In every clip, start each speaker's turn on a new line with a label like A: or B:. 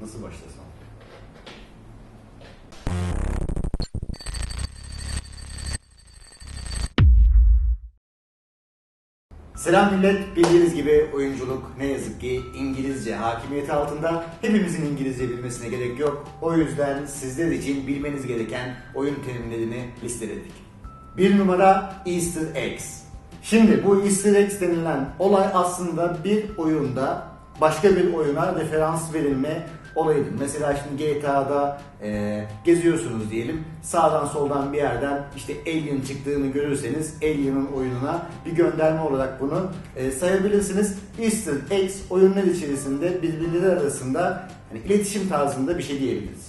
A: Nasıl başlasam? Selam millet. Bildiğiniz gibi oyunculuk ne yazık ki İngilizce hakimiyeti altında. Hepimizin İngilizce bilmesine gerek yok. O yüzden sizler için bilmeniz gereken oyun terimlerini listeledik. Bir numara Easter eggs. Şimdi bu Easter eggs denilen olay aslında bir oyunda başka bir oyuna referans verilme olayıdır. Mesela şimdi GTA'da e, geziyorsunuz diyelim. Sağdan soldan bir yerden işte Alien çıktığını görürseniz Alien'ın oyununa bir gönderme olarak bunu e, sayabilirsiniz. Easter eggs oyunlar içerisinde birbirleri arasında hani iletişim tarzında bir şey diyebiliriz.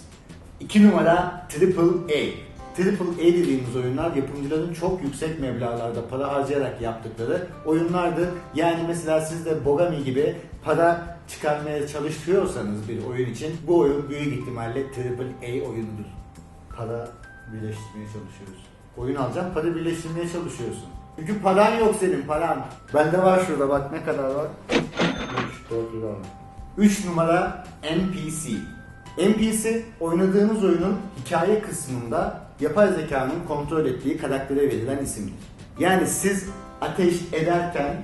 A: 2 numara Triple A. Triple A dediğimiz oyunlar yapımcıların çok yüksek meblağlarda para harcayarak yaptıkları oyunlardı. Yani mesela siz de Bogami gibi para çıkarmaya çalışıyorsanız bir oyun için bu oyun büyük ihtimalle Triple A oyunudur. Para birleştirmeye çalışıyoruz. Oyun alacaksın, para birleştirmeye çalışıyorsun. Çünkü paran yok senin paran. Bende var şurada bak ne kadar var. 3, 4 lira. 3 numara NPC. NPC oynadığınız oyunun hikaye kısmında yapay zekanın kontrol ettiği karaktere verilen isimdir. Yani siz ateş ederken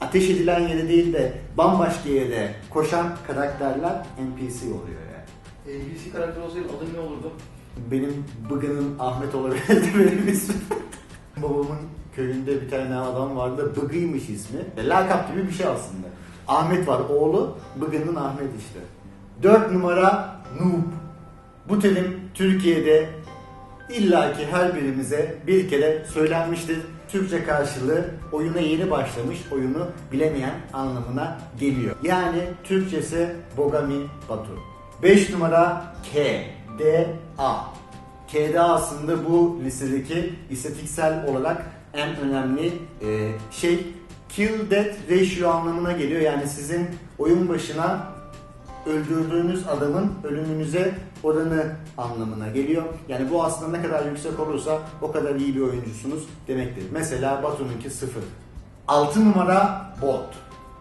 A: ateş edilen yere değil de bambaşka yere koşan karakterler NPC oluyor yani.
B: NPC karakter olsaydı adı ne olurdu?
A: Benim bıgının Ahmet olabilirdi benim ismim. Babamın köyünde bir tane adam vardı. Bıgıymış ismi. E, Lakap gibi bir şey aslında. Ahmet var oğlu. Bıgının Ahmet işte. 4 numara Noob. Bu terim Türkiye'de illaki her birimize bir kere söylenmiştir. Türkçe karşılığı oyuna yeni başlamış, oyunu bilemeyen anlamına geliyor. Yani Türkçesi Bogami Batu. 5 numara K, D, A. K'de aslında bu listedeki istatistiksel olarak en önemli e, şey kill death ratio anlamına geliyor. Yani sizin oyun başına öldürdüğünüz adamın ölümünüze oranı anlamına geliyor. Yani bu aslında ne kadar yüksek olursa o kadar iyi bir oyuncusunuz demektir. Mesela Batu'nunki 0. 6 numara bot.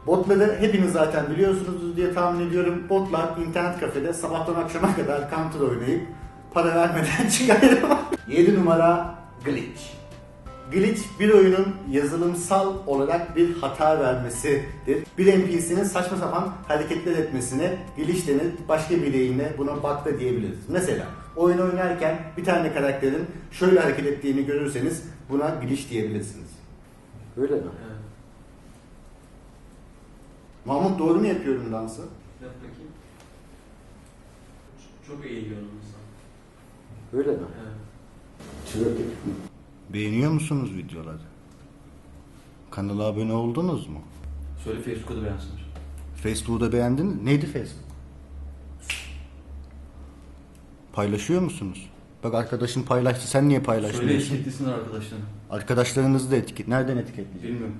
A: Botları hepiniz zaten biliyorsunuz diye tahmin ediyorum. Botlar internet kafede sabahtan akşama kadar counter oynayıp para vermeden çıkarıyor. 7 numara glitch. Glitch bir oyunun yazılımsal olarak bir hata vermesidir. Bir NPC'nin saçma sapan hareketler etmesine glitch denir. Başka bir deyimle buna bug da diyebiliriz. Mesela oyun oynarken bir tane karakterin şöyle hareket ettiğini görürseniz buna glitch diyebilirsiniz. Öyle mi?
B: Evet.
A: Mahmut doğru mu yapıyorum dansı?
B: Yap bakayım. Çok eğiliyorum insan.
A: Öyle mi?
B: Evet.
A: Beğeniyor musunuz videoları? Kanala abone oldunuz mu?
B: Söyle Facebook'a da beğensinler.
A: Facebook'u da beğendin. Neydi Facebook? Paylaşıyor musunuz? Bak arkadaşın paylaştı. Sen niye
B: Söyle
A: paylaşmıyorsun?
B: etiketlesinler arkadaşlarını.
A: Arkadaşlarınızı da etiket. Nereden etiketleyecek?
B: Bilmiyorum.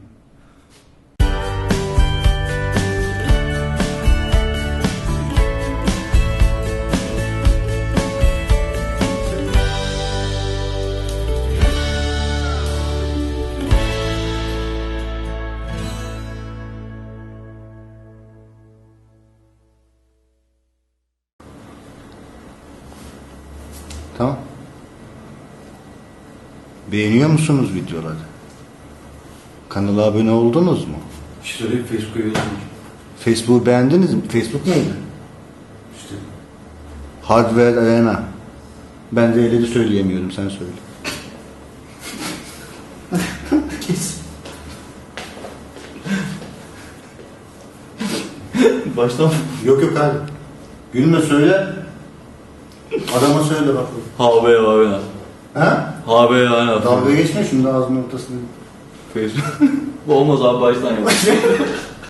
A: Tamam. Beğeniyor musunuz videoları? Kanala abone oldunuz mu?
B: İşte Facebook'a yazsınlar.
A: Facebook'u beğendiniz mi? Facebook neydi?
B: İşte.
A: Hardware Arena. Ben de öyle söyleyemiyorum. Sen söyle.
B: Baştan
A: Yok yok abi. Gülme söyle. Adama söyle bak.
B: HB abi.
A: Ha?
B: HB yani.
A: Dalga geçme şimdi ağzının ortasını.
B: Facebook. Bu olmaz abi baştan yap.